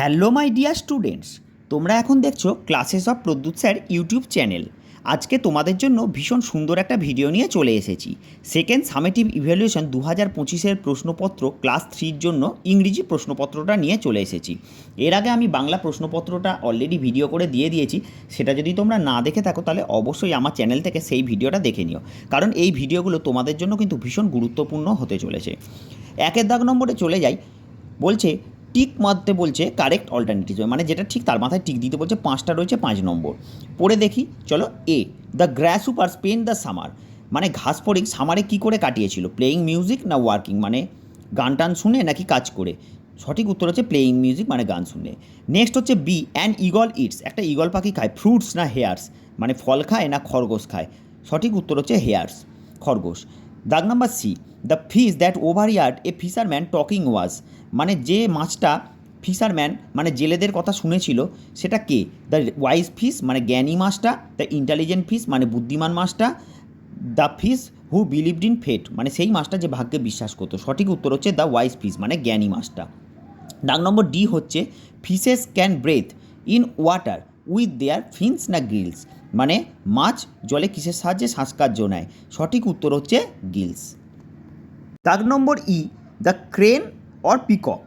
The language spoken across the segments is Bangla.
Hello, my dear students. তোমরা এখন দেখছ classes of Pradyut sir YouTube channel. আজকে তোমাদের জন্য ভীষণ সুন্দর একটা ভিডিও নিয়ে চলে এসেছি। সেকেন্ড সামেটিভ ইভ্যালুয়েশন দু হাজার পঁচিশের প্রশ্নপত্র ক্লাস থ্রির জন্য ইংরেজি প্রশ্নপত্রটা নিয়ে চলে এসেছি। এর আগে আমি বাংলা প্রশ্নপত্রটা অলরেডি ভিডিও করে দিয়ে দিয়েছি। সেটা যদি তোমরা না দেখে থাকো, তাহলে অবশ্যই আমার চ্যানেল থেকে সেই ভিডিওটা দেখে নিও। কারণ এই ভিডিওগুলো তোমাদের জন্য কিন্তু ভীষণ গুরুত্বপূর্ণ হতে চলেছে। একের দাগ নম্বরে চলে যাই। বলছে টিক মারতে বলছে কারেক্ট অল্টারনেটিভ মানে যেটা ঠিক তার মাথায় টিক দিতে বলছে পাঁচটা রয়েছে, পাঁচ নম্বর। পড়ে দেখি, চলো A the grasshopper spent the summer মানে ঘাস পড়ে সামারে কী করে কাটিয়েছিল? প্লেয়িং মিউজিক না ওয়ার্কিং মানে গান টান শুনে নাকি কাজ করে? সঠিক উত্তর হচ্ছে প্লেয়িং মিউজিক মানে গান শুনে। নেক্সট হচ্ছে বি অ্যান্ড ইগল ইটস একটা ইগল পাখি খায় ফ্রুটস না হেয়ার্স মানে ফল খায় না খরগোশ খায়। সঠিক উত্তর হচ্ছে হেয়ার্স খরগোশ। দাগ number C the fish that overheard a fisherman talking was মানে যে মাছটা ফিশারম্যান মানে জেলেদের কথা শুনেছিল, সেটা কে? দ্য ওয়াইজ ফিস মানে জ্ঞানী মাছটা দ্য ইন্টেলিজেন্ট ফিস মানে বুদ্ধিমান মাছটা the fish who believed in fate মানে সেই মাছটা যে ভাগ্যে বিশ্বাস করতো। সঠিক উত্তর হচ্ছে দ্য ওয়াইজ ফিস মানে জ্ঞানী মাছটা। দাগ নম্বর ডি হচ্ছে fishes can breathe in water with their fins না গ্রিলস মানে মাছ জলে কিসের সাহায্যে শ্বাসকার্য নেয়? সঠিক উত্তর হচ্ছে গিলস। দাগ number E the crane or peacock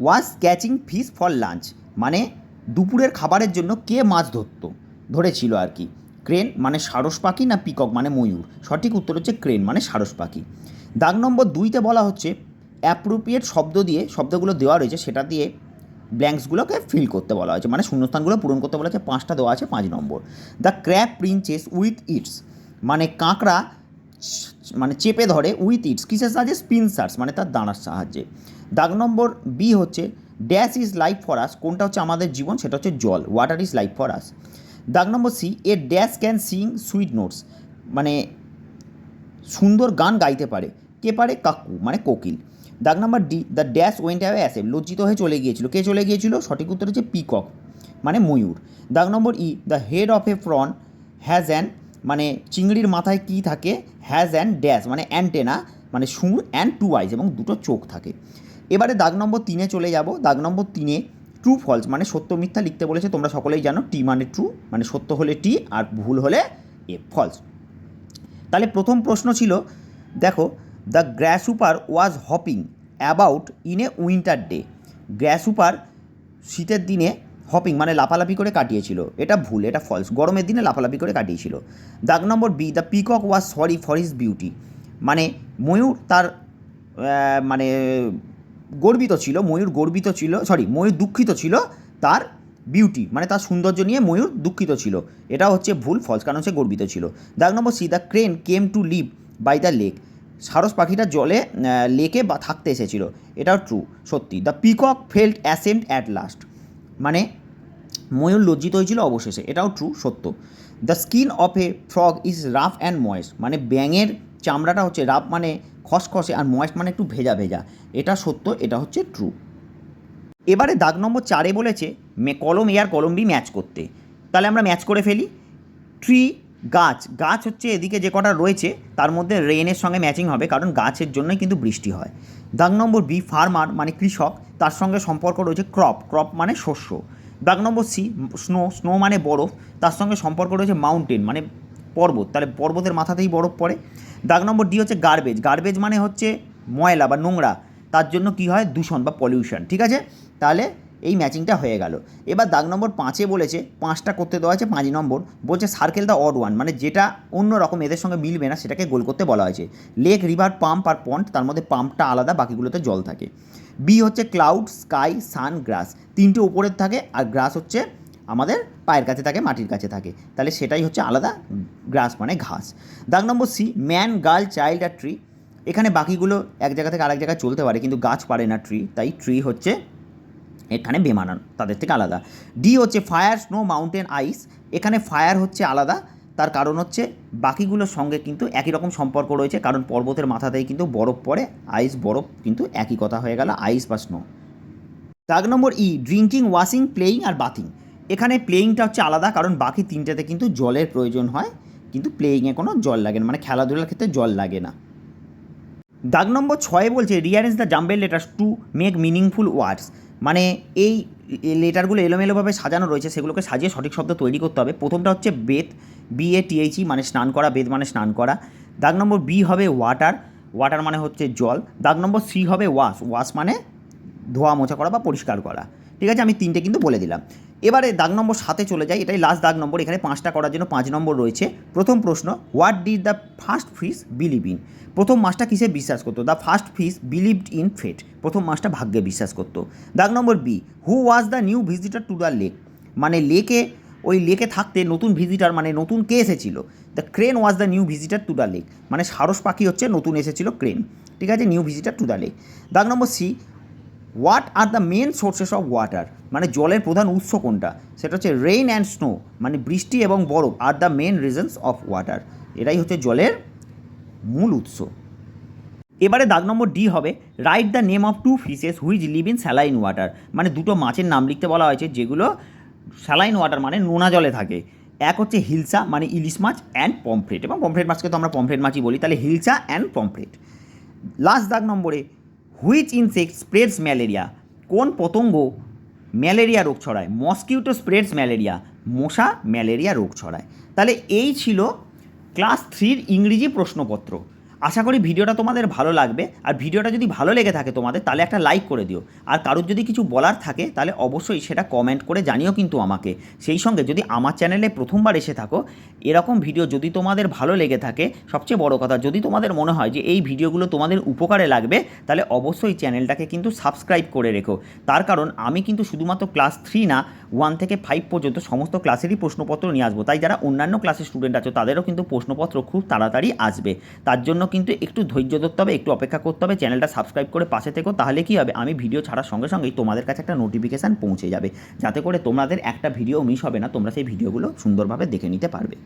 was catching fish for lunch মানে দুপুরের খাবারের জন্য কে মাছ ধরতো? ধরেছিল আর কি। ক্রেন মানে সারস পাখি না পিকক মানে ময়ূর? সঠিক উত্তর হচ্ছে ক্রেন মানে সারস পাখি। দাগ নম্বর দুইতে বলা হচ্ছে অ্যাপ্রোপ্রিয়েট শব্দ দিয়ে, শব্দগুলো দেওয়া রয়েছে সেটা দিয়ে ব্ল্যাঙ্কসগুলোকে ফিল করতে বলা হয়েছে। মানে শূন্যস্থানগুলো পূরণ করতে বলা হয়েছে পাঁচটা দেওয়া আছে, পাঁচ number. The crab pinches with its মানে কাঁকড়া মানে চেপে ধরে উইথ ইটস কিসের সাহায্যে? স্পিনসার্স মানে তার দানার সাহায্যে। দাগ নম্বর বি হচ্ছে dash is life for us কোনটা হচ্ছে আমাদের জীবন? সেটা হচ্ছে জল water is life for us দাগ number C a dash can sing sweet notes মানে সুন্দর গান গাইতে পারে। কে পারে? কাকু মানে কোকিল। দাগ number D the dash went away as লজ্জিত হয়ে চলে গিয়েছিল। কে চলে গিয়েছিল? সঠিক উত্তর হচ্ছে পিকক মানে ময়ূর। দাগ number E the head of a prawn has an মানে চিংড়ির মাথায় কি থাকে? হ্যাজ অ্যান ড্যাশ মানে অ্যান্টেনা মানে সুর অ্যান্ড টু আইজ এবং দুটো চোখ থাকে। এবারে দাগ নম্বর তিনে চলে যাব। দাগ নম্বর তিনে ট্রু ফলস মানে সত্য মিথ্যা লিখতে বলেছে। তোমরা সকলেই জানো টি মানে ট্রু মানে সত্য হলে টি আর ভুল হলে এ ফলস তাহলে প্রথম প্রশ্ন ছিল, দেখো the grasshopper was hopping about in a winter day. Grasshopper শীতের দিনে হপিং মানে লাফালাফি করে কাটিয়েছিল। এটা ভুল, এটা ফলস গরমের দিনে লাফালাফি করে কাটিয়েছিল। দাগ number B, the peacock was sorry for his beauty. মানে ময়ূর তার মানে গর্বিত ছিল, ময়ূর গর্বিত ছিল, সরি, ময়ূর দুঃখিত ছিল তার বিউটি। মানে তার সৌন্দর্য নিয়ে ময়ূর দুঃখিত ছিল। এটা হচ্ছে ভুল ফলস কারণ সে গর্বিত ছিল। দাগ number C, the crane came to live by the lake. সারস পাখিটা জলে লেকে বা থাকতে এসেছিল। এটাও ট্রু সত্যি। The peacock felt ashamed at last মানে ময়ূর লজ্জিত হয়েছিল অবশেষে। এটাও ট্রু সত্য। The skin of a frog is rough and moist মানে ব্যাঙের চামড়াটা হচ্ছে রাফ মানে খসখসে, আর ময়েস্ট মানে একটু ভেজা ভেজা। এটা সত্য, এটা হচ্ছে ট্রু এবারে দাগ নম্বর চারে বলেছে কলম এ আর কলম বি ম্যাচ করতে। তাহলে আমরা ম্যাচ করে ফেলি। ট্রি গাছ গাছ হচ্ছে এদিকে যে কটা রয়েছে, তার মধ্যে রেনের সঙ্গে ম্যাচিং হবে, কারণ গাছের জন্যই কিন্তু বৃষ্টি হয়। দাগ নম্বর বি ফার্মার মানে কৃষক, তার সঙ্গে সম্পর্ক রয়েছে ক্রপ ক্রপ মানে শস্য। দাগ নম্বর সি স্নো স্নো মানে বরফ, তার সঙ্গে সম্পর্ক রয়েছে মাউন্টেন মানে পর্বত, তাহলে পর্বতের মাথাতেই বরফ পড়ে। দাগ নম্বর ডি হচ্ছে গার্বেজ গার্বেজ মানে হচ্ছে ময়লা বা নোংরা, তার জন্য কি হয়? দূষণ বা পলিউশন ঠিক আছে? তাহলে এই ম্যাচিংটা হয়ে গেল। এবার দাগ নম্বর পাঁচে বলেছে, পাঁচটা করতে দেওয়া আছে পাঁচ নম্বর, বলছে সার্কেল দ্য অড ওয়ান মানে যেটা অন্য রকম এদের সঙ্গে মিলবে না সেটাকে গোল করতে বলা হয়েছে। লেক রিভার পাম্প আর পন্ড তার মধ্যে পাম্পটা আলাদা, বাকিগুলোতে জল থাকে। বি হচ্ছে ক্লাউড স্কাই সান গ্রাস তিনটে উপরের থাকে আর গ্রাস হচ্ছে আমাদের পায়ের কাছে থাকে, মাটির কাছে থাকে। তাহলে সেটাই হচ্ছে আলাদা গ্রাস মানে ঘাস। দাগ number C man girl child আর ট্রি এখানে বাকিগুলো এক জায়গা থেকে আরেক জায়গায় চলতে পারে, কিন্তু গাছ পারে না ট্রি তাই ট্রি হচ্ছে এখানে বেমানান, তাদের থেকে আলাদা। ডি হচ্ছে ফায়ার, স্নো, মাউন্টেন, আইস। এখানে ফায়ার হচ্ছে আলাদা, তার কারণ হচ্ছে বাকিগুলোর সঙ্গে কিন্তু একই রকম সম্পর্ক রয়েছে, কারণ পর্বতের মাথাতেই কিন্তু বরফ পড়ে, আইস, বরফ কিন্তু একই কথা হয়ে গেল, আইস বা স্নো। দাগ number E, drinking, washing, playing আর বাথিং। এখানে প্লেয়িংটা হচ্ছে আলাদা, কারণ বাকি তিনটাতে কিন্তু জলের প্রয়োজন হয়, কিন্তু প্লেয়িংয়ে কোনো জল লাগে না মানে খেলাধুলার ক্ষেত্রে জল লাগে না। দাগ নম্বর ছয়ে বলছে rearrange the jumbled letters to make meaningful words মানে এই লেটারগুলো এলোমেলোভাবে সাজানো রয়েছে, সেগুলোকে সাজিয়ে সঠিক শব্দ তৈরি করতে হবে। প্রথমটা হচ্ছে বেদ বি এ টিএইচই মানে স্নান করা বেদ মানে স্নান করা। দাগ নম্বর বি হবে ওয়াটার ওয়াটার মানে হচ্ছে জল। দাগ নম্বর সি হবে ওয়াশ ওয়াশ মানে ধোয়া মোছা করা বা পরিষ্কার করা। ঠিক আছে, আমি তিনটে কিন্তু বলে দিলাম। এবারে দাগ নম্বর সাথে চলে যায়, এটাই লাস্ট দাগ নম্বর, এখানে পাঁচটা করার জন্য পাঁচ নম্বর রয়েছে। প্রথম প্রশ্ন what did the first fish believe in প্রথম মাসটা কিসে বিশ্বাস করতো? The first fish believed in fate প্রথম মাসটা ভাগ্যে বিশ্বাস করতো। দাগ number B who was the new visitor to the lake মানে লেকে ওই লেকে থাকতে নতুন ভিজিটার মানে নতুন কে এসেছিল? The crane was the new visitor to the lake মানে সারস পাখি হচ্ছে নতুন এসেছিল ক্রেন ঠিক আছে new visitor to the lake দাগ number C what are the main sources of water মানে জলের প্রধান উৎস কোনটা? সেটা হচ্ছে রেইন অ্যান্ড স্নো মানে বৃষ্টি এবং বরফ আর the main reasons of water এটাই হচ্ছে জলের মূল উৎস। এবারে দাগ নম্বর ডি হবে write the name of two fishes which live in saline water মানে দুটো মাছের নাম লিখতে বলা হয়েছে যেগুলো স্যালাইন ওয়াটার মানে নোনা জলে থাকে। এক হচ্ছে হিলসা মানে ইলিশ মাছ অ্যান্ড পমফ্রেট এবং পমফ্রেট মাছকে তো আমরা পমফ্রেট মাছই বলি, তাহলে হিলসা অ্যান্ড পমফ্রেট লাস্ট দাগ নম্বরে হুইচ ইনসেক্ট স্প্রেডস ম্যালেরিয়া। কোন পতঙ্গ ম্যালেরিয়া রোগ ছড়ায়? মসকিউটো স্প্রেডস ম্যালেরিয়া, মশা ম্যালেরিয়া রোগ ছড়ায়। তাহলে এই ছিল ক্লাস থ্রির ইংরেজি প্রশ্নপত্র। আশা করি ভিডিওটা তোমাদের ভালো লাগবে। আর ভিডিওটা যদি ভালো লেগে থাকে তোমাদের, তাহলে একটা লাইক করে দিও। আর কারোর যদি কিছু বলার থাকে, তাহলে অবশ্যই সেটা কমেন্ট করে জানিও কিন্তু আমাকে। সেই সঙ্গে যদি আমার চ্যানেলে প্রথমবার এসে থাকো, এরকম ভিডিও যদি তোমাদের ভালো লেগে থাকে, সবচেয়ে বড় কথা, যদি তোমাদের মনে হয় যে এই ভিডিওগুলো তোমাদের উপকারে লাগবে, তাহলে অবশ্যই চ্যানেলটাকে কিন্তু সাবস্ক্রাইব করে রেখো। তার কারণ, আমি কিন্তু শুধুমাত্র ক্লাস থ্রি না ওয়ান থেকে ফাইভ পর্যন্ত সমস্ত ক্লাসেরই প্রশ্নপত্র নিয়ে আসব। তাই যারা অন্যান্য ক্লাসের স্টুডেন্ট আছে, তাদেরও কিন্তু প্রশ্নপত্র খুব তাড়াতাড়ি আসবে। তার জন্য কিন্তু একটু ধৈর্য ধরতে হবে, একটু অপেক্ষা করতে হবে, চ্যানেলটা সাবস্ক্রাইব করে পাশে থেকো, তাহলে কী হবে? আমি ভিডিও ছাড়ার সঙ্গে সঙ্গেই তোমাদের কাছে একটা নোটিফিকেশান পৌঁছে যাবে। যাতে করে তোমাদের একটা ভিডিও মিস হবে না, তোমরা সেই ভিডিওগুলো সুন্দরভাবে দেখে নিতে পারবে।